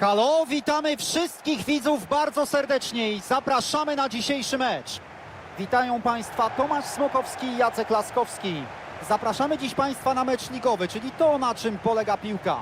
Halo, witamy wszystkich widzów bardzo serdecznie i zapraszamy na dzisiejszy mecz. Witają Państwa Tomasz Smokowski i Jacek Laskowski. Zapraszamy dziś Państwa na mecz ligowy, czyli to, na czym polega piłka.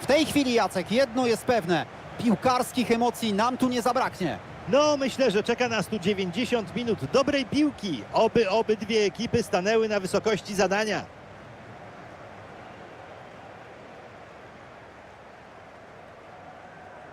W tej chwili, Jacek, jedno jest pewne. Piłkarskich emocji nam tu nie zabraknie. No, myślę, że czeka nas tu 90 minut dobrej piłki. Oby obydwie ekipy stanęły na wysokości zadania.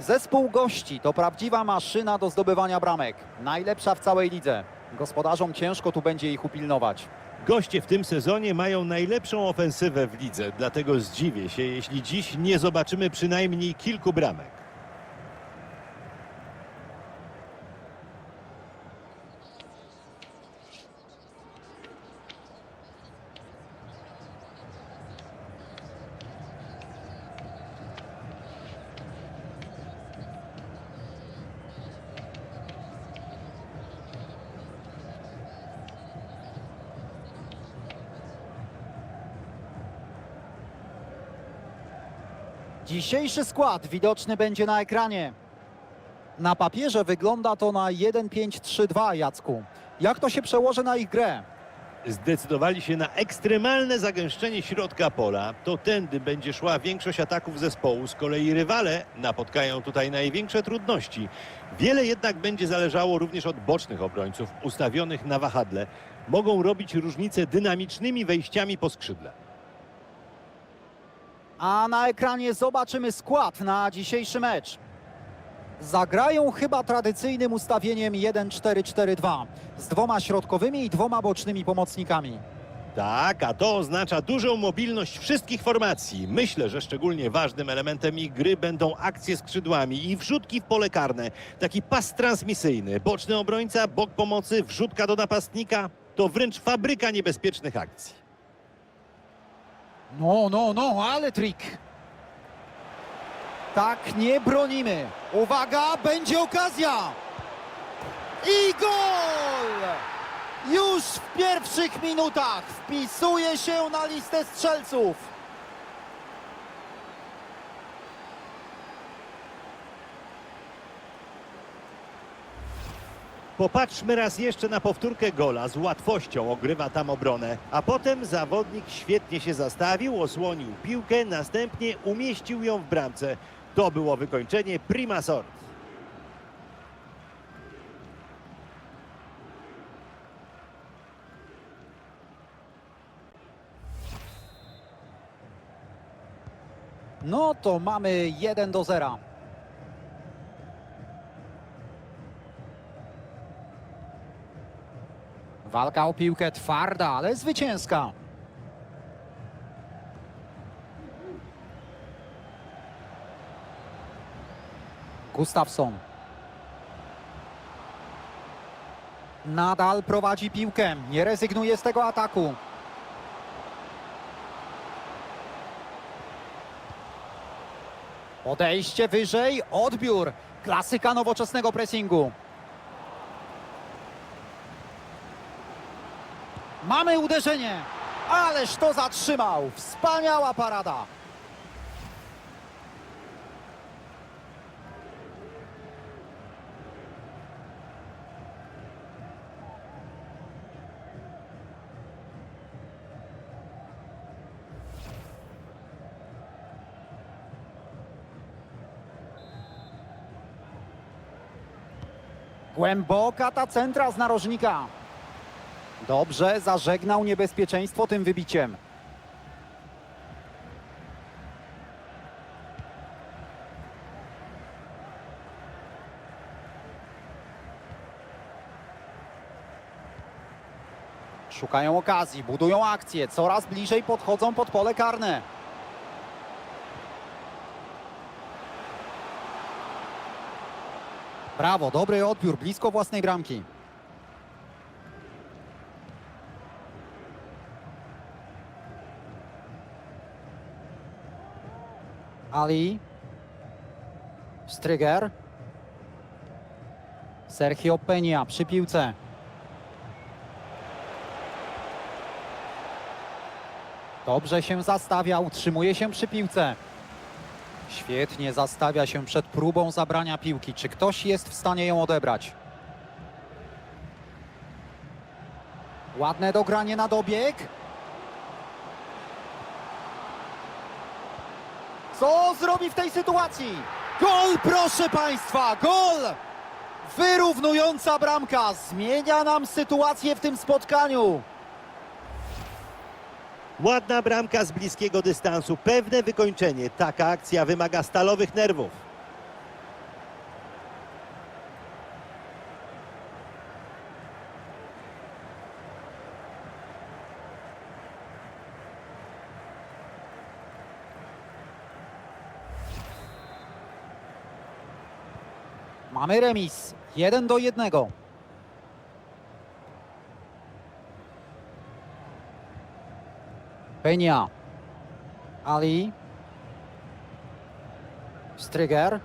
Zespół gości to prawdziwa maszyna do zdobywania bramek. Najlepsza w całej lidze. Gospodarzom ciężko tu będzie ich upilnować. Goście w tym sezonie mają najlepszą ofensywę w lidze, dlatego zdziwię się, jeśli dziś nie zobaczymy przynajmniej kilku bramek. Dzisiejszy skład widoczny będzie na ekranie. Na papierze wygląda to na 1-5-3-2, Jacku. Jak to się przełoży na ich grę? Zdecydowali się na ekstremalne zagęszczenie środka pola. To tędy będzie szła większość ataków zespołu. Z kolei rywale napotkają tutaj największe trudności. Wiele jednak będzie zależało również od bocznych obrońców ustawionych na wahadle. Mogą robić różnicę dynamicznymi wejściami po skrzydle. A na ekranie zobaczymy skład na dzisiejszy mecz. Zagrają chyba tradycyjnym ustawieniem 1-4-4-2 z dwoma środkowymi i dwoma bocznymi pomocnikami. Tak, a to oznacza dużą mobilność wszystkich formacji. Myślę, że szczególnie ważnym elementem ich gry będą akcje skrzydłami i wrzutki w pole karne. Taki pas transmisyjny, boczny obrońca, bok pomocy, wrzutka do napastnika. To wręcz fabryka niebezpiecznych akcji. No, no, no, ale trik. Tak nie bronimy. Uwaga, będzie okazja. I gol! Już w pierwszych minutach wpisuje się na listę strzelców. Popatrzmy raz jeszcze na powtórkę gola. Z łatwością ogrywa tam obronę. A potem zawodnik świetnie się zastawił, osłonił piłkę, następnie umieścił ją w bramce. To było wykończenie prima sort. No to mamy 1 do 0. Walka o piłkę twarda, ale zwycięska. Gustafsson. Nadal prowadzi piłkę, nie rezygnuje z tego ataku. Podejście wyżej, odbiór. Klasyka nowoczesnego pressingu. Mamy uderzenie. Ależ to zatrzymał. Wspaniała parada. Głęboka ta centra z narożnika. Dobrze, zażegnał niebezpieczeństwo tym wybiciem. Szukają okazji, budują akcję, coraz bliżej podchodzą pod pole karne. Brawo, dobry odbiór, blisko własnej bramki. Ali. Stryger. Sergio Peña przy piłce. Dobrze się zastawia, utrzymuje się przy piłce. Świetnie zastawia się przed próbą zabrania piłki. Czy ktoś jest w stanie ją odebrać? Ładne dogranie na dobieg. Co zrobi w tej sytuacji? Gol, proszę Państwa, gol! Wyrównująca bramka zmienia nam sytuację w tym spotkaniu. Ładna bramka z bliskiego dystansu, pewne wykończenie. Taka akcja wymaga stalowych nerwów. Mamy remis. 1 do 1. Peña. Ali. Stryger.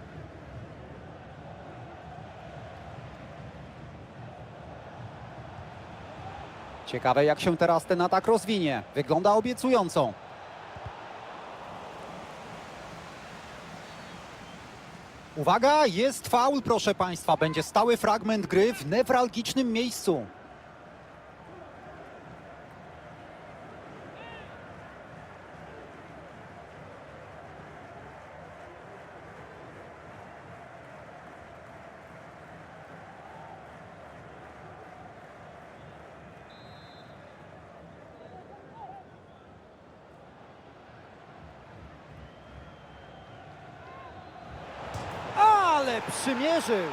Ciekawe jak się teraz ten atak rozwinie. Wygląda obiecująco. Uwaga, jest faul, proszę Państwa. Będzie stały fragment gry w newralgicznym miejscu. Przymierzył!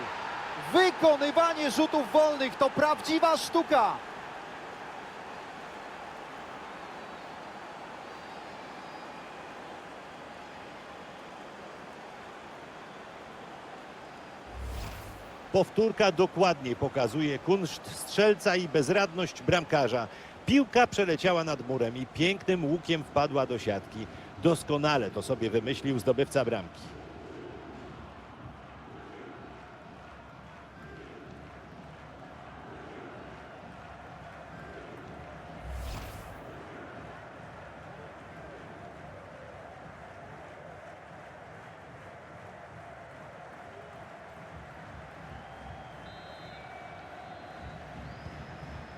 Wykonywanie rzutów wolnych to prawdziwa sztuka! Powtórka dokładnie pokazuje kunszt strzelca i bezradność bramkarza. Piłka przeleciała nad murem i pięknym łukiem wpadła do siatki. Doskonale to sobie wymyślił zdobywca bramki.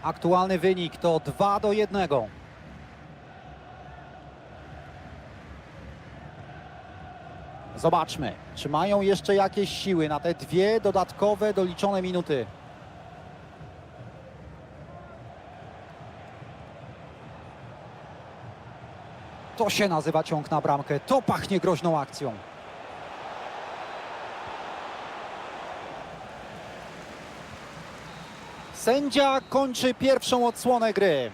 Aktualny wynik to 2 do 1. Zobaczmy, czy mają jeszcze jakieś siły na te dwie dodatkowe doliczone minuty. To się nazywa ciąg na bramkę. To pachnie groźną akcją. Sędzia kończy pierwszą odsłonę gry.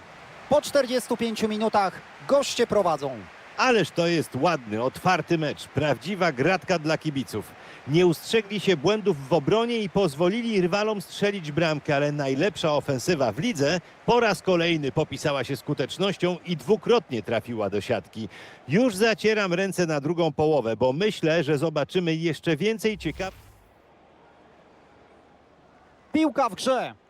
Po 45 minutach goście prowadzą. Ależ to jest ładny, otwarty mecz. Prawdziwa gratka dla kibiców. Nie ustrzegli się błędów w obronie i pozwolili rywalom strzelić bramkę, ale najlepsza ofensywa w lidze po raz kolejny popisała się skutecznością i dwukrotnie trafiła do siatki. Już zacieram ręce na drugą połowę, bo myślę, że zobaczymy jeszcze więcej ciekawych. Piłka w grze.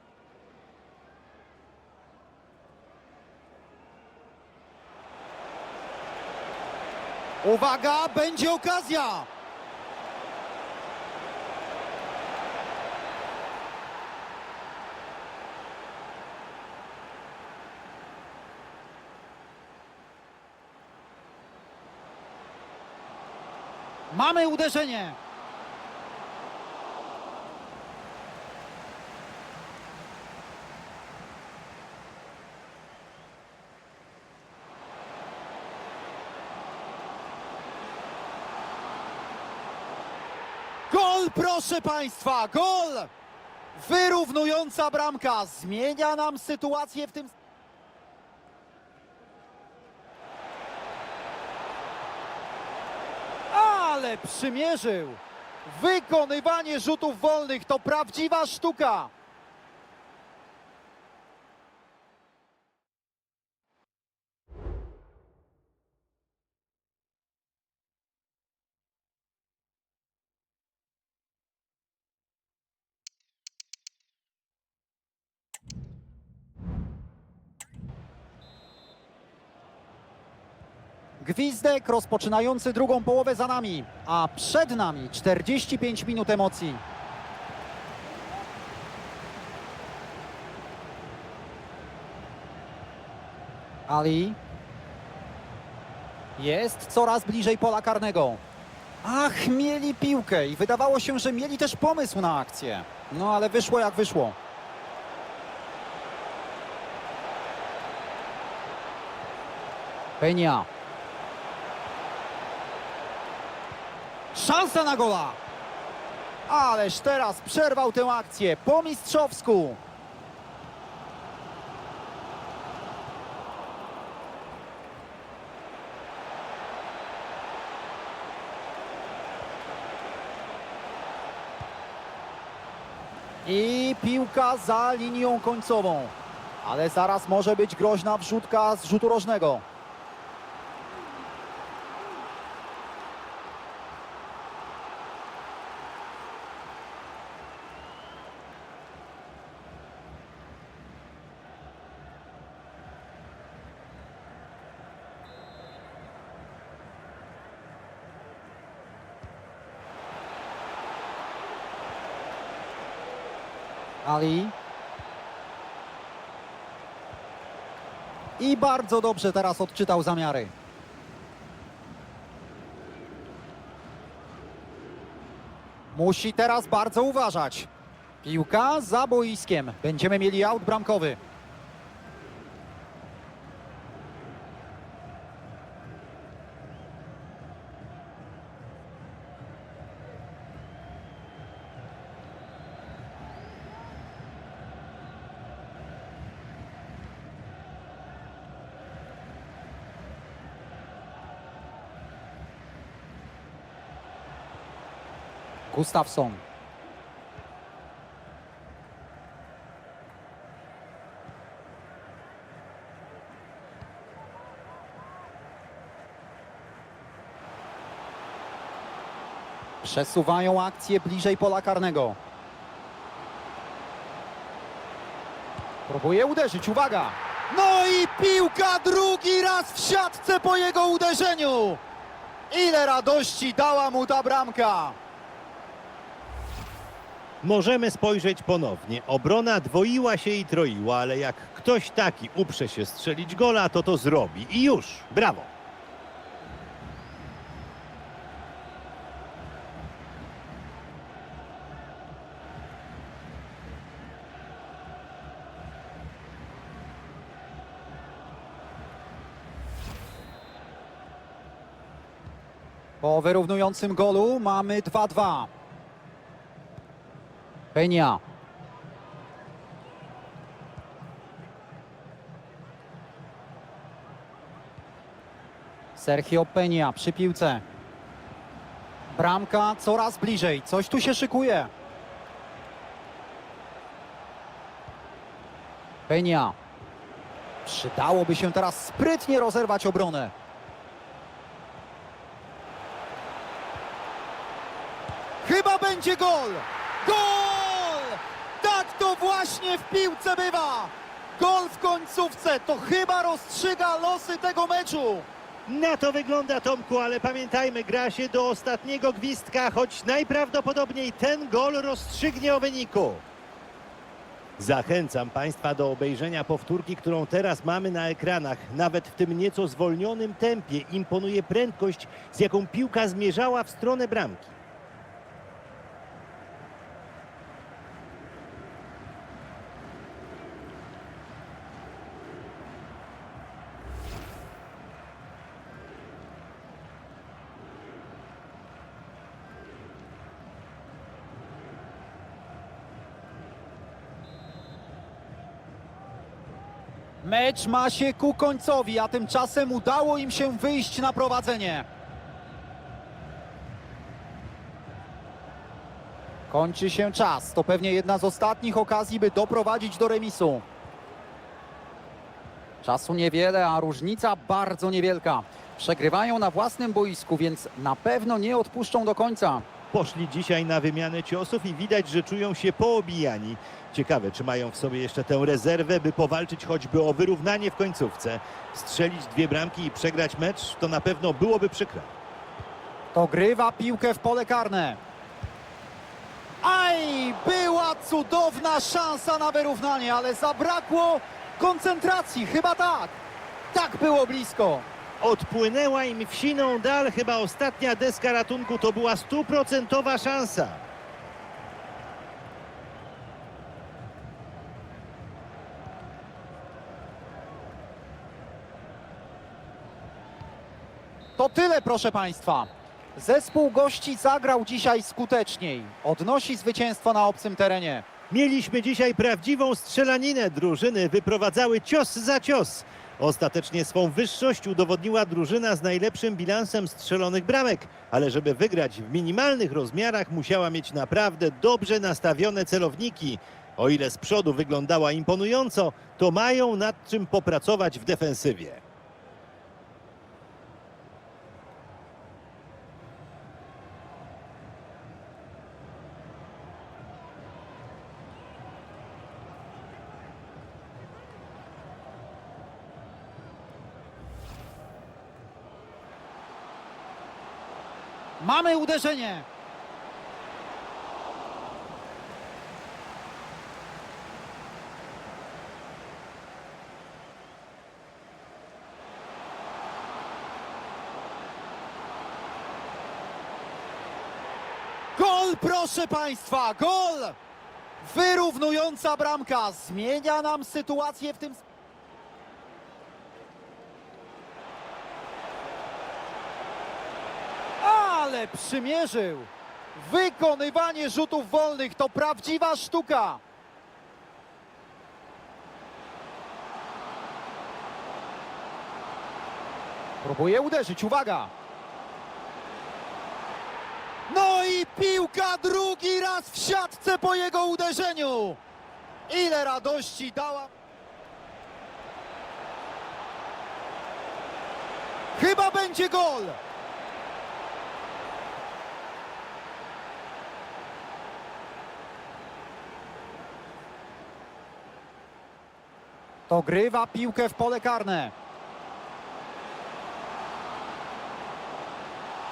Uwaga, będzie okazja. Mamy uderzenie. Gol, proszę Państwa, gol! Wyrównująca bramka zmienia nam sytuację w tym. Ale przymierzył! Wykonywanie rzutów wolnych to prawdziwa sztuka! Gwizdek rozpoczynający drugą połowę za nami, a przed nami 45 minut emocji. Ali jest coraz bliżej pola karnego. Ach, mieli piłkę i wydawało się, że mieli też pomysł na akcję. No ale wyszło jak wyszło. Peña. Szansa na gola! Ależ teraz przerwał tę akcję po mistrzowsku. I piłka za linią końcową. Ale zaraz może być groźna wrzutka z rzutu rożnego. Ali. I bardzo dobrze teraz odczytał zamiary. Musi teraz bardzo uważać. Piłka za boiskiem. Będziemy mieli aut bramkowy. Gustafsson. Przesuwają akcję bliżej pola karnego. Próbuje uderzyć, uwaga! No i piłka drugi raz w siatce po jego uderzeniu! Ile radości dała mu ta bramka! Możemy spojrzeć ponownie. Obrona dwoiła się i troiła, ale jak ktoś taki uprze się strzelić gola, to to zrobi. I już. Brawo. Po wyrównującym golu mamy 2-2. Peña. Sergio Peña przy piłce. Bramka coraz bliżej. Coś tu się szykuje. Peña. Przydałoby się teraz sprytnie rozerwać obronę. Chyba będzie gol! Gol! Właśnie w piłce bywa! Gol w końcówce to chyba rozstrzyga losy tego meczu! Na to wygląda Tomku, ale pamiętajmy, gra się do ostatniego gwizdka, choć najprawdopodobniej ten gol rozstrzygnie o wyniku. Zachęcam Państwa do obejrzenia powtórki, którą teraz mamy na ekranach. Nawet w tym nieco zwolnionym tempie imponuje prędkość, z jaką piłka zmierzała w stronę bramki. Mecz ma się ku końcowi, a tymczasem udało im się wyjść na prowadzenie. Kończy się czas. To pewnie jedna z ostatnich okazji, by doprowadzić do remisu. Czasu niewiele, a różnica bardzo niewielka. Przegrywają na własnym boisku, więc na pewno nie odpuszczą do końca. Poszli dzisiaj na wymianę ciosów i widać, że czują się poobijani. Ciekawe, czy mają w sobie jeszcze tę rezerwę, by powalczyć choćby o wyrównanie w końcówce. Strzelić dwie bramki i przegrać mecz to na pewno byłoby przykre. To grywa piłkę w pole karne. Aj, była cudowna szansa na wyrównanie, ale zabrakło koncentracji, chyba tak. Tak było blisko. Odpłynęła im w siną dal, chyba ostatnia deska ratunku to była stuprocentowa szansa. To tyle, proszę Państwa. Zespół gości zagrał dzisiaj skuteczniej. Odnosi zwycięstwo na obcym terenie. Mieliśmy dzisiaj prawdziwą strzelaninę. Drużyny wyprowadzały cios za cios. Ostatecznie swą wyższość udowodniła drużyna z najlepszym bilansem strzelonych bramek, ale żeby wygrać w minimalnych rozmiarach musiała mieć naprawdę dobrze nastawione celowniki. O ile z przodu wyglądała imponująco, to mają nad czym popracować w defensywie. Mamy uderzenie. Gol, proszę Państwa, gol! Wyrównująca bramka zmienia nam sytuację w tym. Ale przymierzył! Wykonywanie rzutów wolnych to prawdziwa sztuka! Próbuje uderzyć, uwaga! No i piłka drugi raz w siatce po jego uderzeniu! Ile radości dała... Chyba będzie gol! To grywa piłkę w pole karne.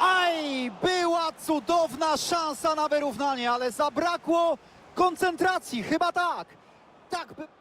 Aj, była cudowna szansa na wyrównanie, ale zabrakło koncentracji, chyba tak. Tak by...